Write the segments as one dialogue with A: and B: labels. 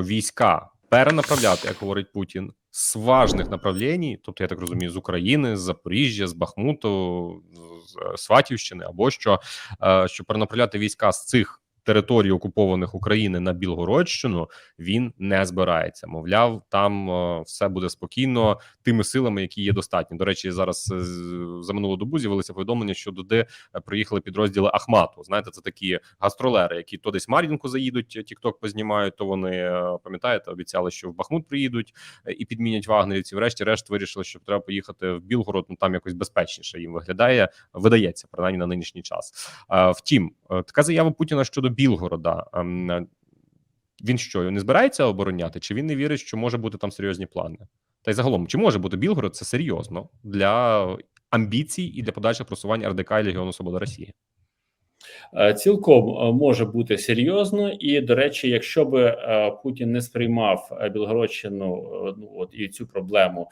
A: війська перенаправляти, як говорить Путін, з важних направлень, тобто я так розумію, з України, з Запоріжжя, з Бахмуту, з е, Сватівщини, або що, щоб що перенаправляти війська з цих територій окупованих України на Білгородщину він не збирається. Мовляв, там е, все буде спокійно тими силами, які є достатні. До речі, зараз е, за минулу добу з'явилися повідомлення, що туди е, приїхали підрозділи Ахмату. Знаєте, це такі гастролери, які то десь Мар'їнку заїдуть, Тікток познімають. То вони пам'ятаєте, обіцяли, що в Бахмут приїдуть і підмінять вагнерівців. Врешті-решт вирішили, що треба поїхати в Білгород. Ну там якось безпечніше їм виглядає. Видається принаймні на нинішній час. Втім, така заява Путіна щодо Білгорода. ем, е, Він що не збирається обороняти? Чи він не вірить, що може бути там серйозні плани? Та й загалом, чи може бути Білгород це серйозно для амбіцій і для подальшого просування РДК і Легіону Свобода Росії?
B: Е, Цілком е, може бути серйозно, і до речі, якщо би е, Путін не сприймав Білгородщину, ну от і цю проблему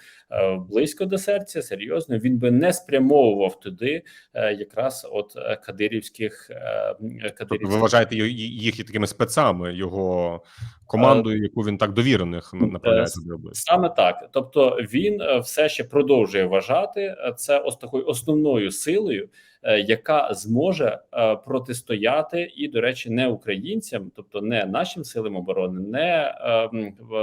B: близько до серця, серйозно він би не спрямовував туди якраз от кадирівських
A: Тобто
B: кадирівських
A: ви вважаєте їх і такими спецами, його командою, яку він так довірених на- направляє?
B: Саме так, тобто він все ще продовжує вважати це ось такою основною силою, яка зможе е, протистояти і, до речі, не українцям, тобто не нашим силам оборони, не е,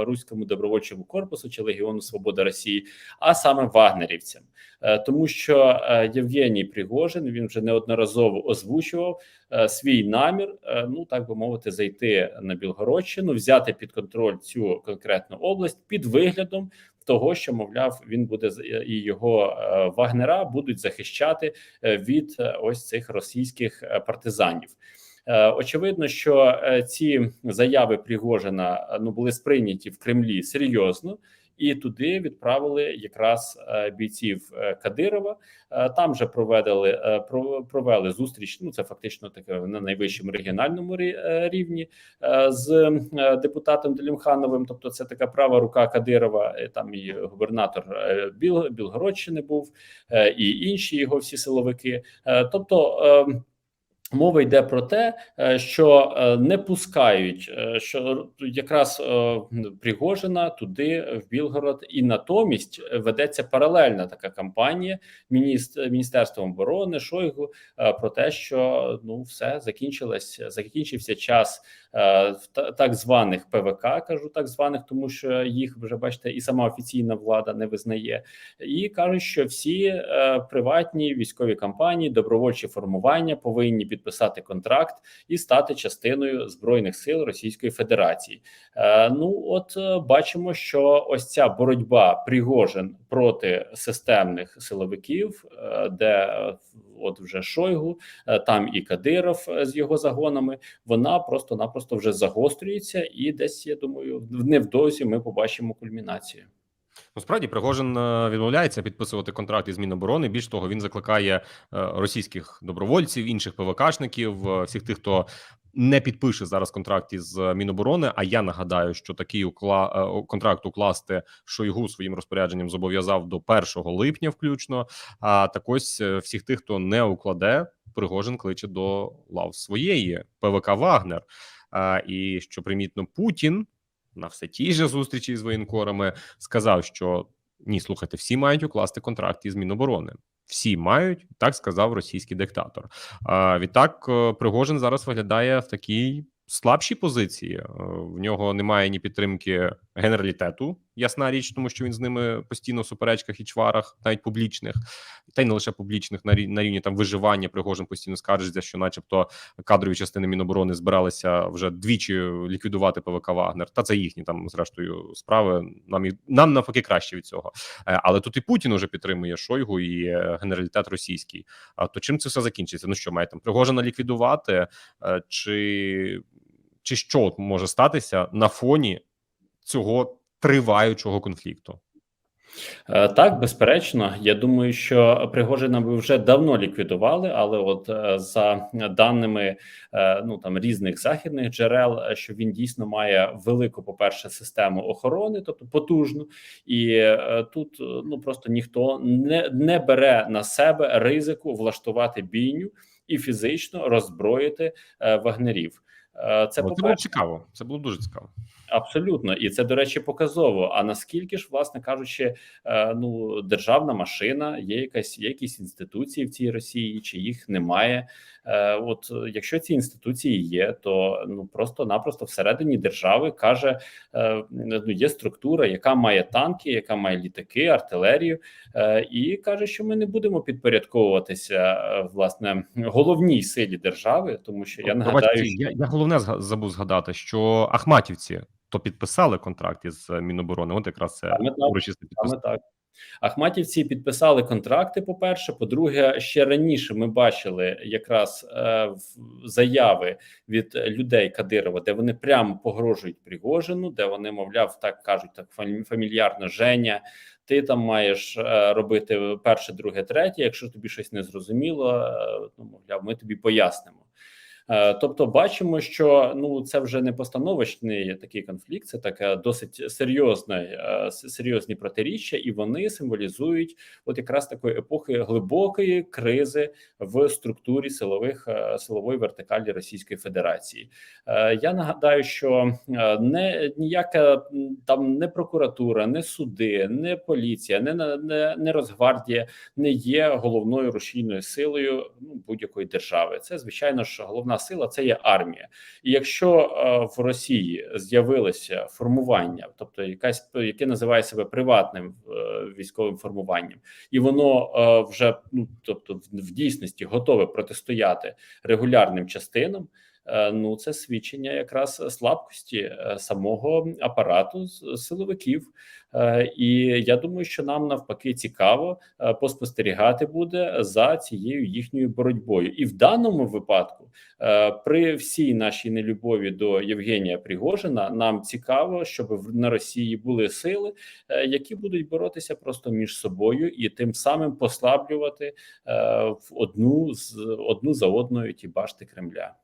B: руському добровольчому корпусу чи Легіону Свобода Росії, а саме вагнерівцям, Е, тому що е, Євгеній Пригожин він вже неодноразово озвучував е, свій намір, е, ну так би мовити, зайти на Білгородщину, взяти під контроль цю конкретну область під виглядом того, що мовляв він буде і його е, вагнера будуть захищати е, від е, ось цих російських партизанів. Очевидно, що ці заяви Пригожина ну були сприйняті в Кремлі серйозно. І туди відправили якраз е, бійців е, Кадирова. Е, Там же проведали про- провели зустріч. Ну це фактично таке на найвищому регіональному рівні з депутатом Делімхановим. Тобто, це така права рука Кадирова. Там і губернатор Біл Білгородщини був, і інші його всі силовики. Тобто. Мова йде про те, е, що е, не пускають, е, що якраз Пригожина туди в Білгород, і натомість ведеться паралельна така кампанія міністр Міністерством оборони Шойгу про те, що ну все закінчилось, закінчився час так званих ПВК, кажу так званих, тому що їх вже бачите, і сама офіційна влада не визнає, і кажуть, що всі е, приватні військові компанії, добровольчі формування повинні підписати контракт і стати частиною збройних сил Російської Федерації. Е, ну от е, бачимо, що ось ця боротьба Пригожин проти системних силовиків, е, де е, от вже Шойгу, е, там і Кадиров е, з його загонами, вона просто-напросто вже загострюється, і десь я думаю, невдовзі ми побачимо кульмінацію.
A: Насправді Пригожин е, відмовляється підписувати контракт із Міноборони. Більш того, він закликає російських добровольців, інших ПВКшників, всіх тих, хто не підпише зараз контракт із е, Міноборони. А я нагадаю, що такий укла... е, контракт укласти Шойгу своїм розпорядженням зобов'язав до 1 липня, включно. А так ось е, всіх тих, хто не укладе, Пригожин кличе до лав своєї ПВК Вагнер. А, і що примітно, Путін на все тій же зустрічі з воєнкорами сказав, що ні, слухайте, всі мають укласти контракт із Міноборони. Всі мають, так сказав російський диктатор. А відтак, е, Пригожин зараз виглядає в такій слабшій позиції. Е, В нього немає ні підтримки генералітету, ясна річ, тому що він з ними постійно в суперечках і чварах, навіть публічних, та й не лише публічних, на рі- на рівні там виживання. Пригожин постійно скаржиться, що, начебто, кадрові частини Міноборони збиралися вже двічі ліквідувати ПВК Вагнер. Та це їхні там, зрештою, справи. Нам і нам навпаки краще від цього. Е, Але тут і Путін уже підтримує Шойгу і е, генералітет російський. А то чим це все закінчиться? Ну що має там Пригожина ліквідувати, Е, чи, чи що може статися на фоні цього триваючого конфлікту?
B: Е, Так, безперечно, я думаю, що Пригожина би вже давно ліквідували, але от е, за даними е, ну там різних західних джерел, що він дійсно має велику, по перше, систему охорони, тобто потужну, і тут ну просто ніхто не, не бере на себе ризику влаштувати бійню і фізично роззброїти вагнерів. Е, Це
A: Це було цікаво. Це було дуже цікаво.
B: Абсолютно, і це до речі показово. А наскільки ж, власне кажучи, е, ну державна машина, є якась є якісь інституції в цій Росії, чи їх немає? Е, От якщо ці інституції є, то ну просто-напросто всередині держави каже, ну є структура, яка має танки, яка має літаки, артилерію, і каже, що ми не будемо підпорядковуватися власне головній силі держави, тому що я нагадаю,
A: Пробачте,
B: що
A: я головне забув згадати, що Ахматівці то підписали контракт із Міноборони. От якраз це
B: так. Саме так. Ахматівці підписали контракти. По перше, по-друге, ще раніше ми бачили якраз е, заяви від людей Кадирова, де вони прямо погрожують Пригожину, де вони, мовляв, так кажуть, так фамі- фамільярно Женя. Ти там маєш е, робити перше, друге, третє. Якщо тобі щось не зрозуміло, е, ну мовляв, ми тобі пояснимо. Е, Тобто, бачимо, що ну це вже не постановочний такий конфлікт, це таке досить серйозне, е, серйозні протиріччя, і вони символізують от якраз такої епохи глибокої кризи в структурі силових е, силової вертикалі Російської Федерації. Я нагадаю, що не ніяка там не прокуратура, не суди, не поліція, не не, не Росгвардія не є головною рушійною силою ну, будь-якої держави. Це звичайно ж головна сила це є армія. І якщо е, в Росії з'явилося формування, тобто якась яке називає себе приватним е, військовим формуванням, і воно е, вже ну тобто в дійсності готове протистояти регулярним частинам. Е, Ну, це свідчення якраз слабкості е, самого апарату силовиків, Е, і я думаю, що нам навпаки цікаво поспостерігати буде за цією їхньою боротьбою, і в даному випадку, при всій нашій нелюбові до Євгенія Пригожина, нам цікаво, щоб на Росії були сили, які будуть боротися просто між собою і тим самим послаблювати в одну з одну за одною ті башти Кремля.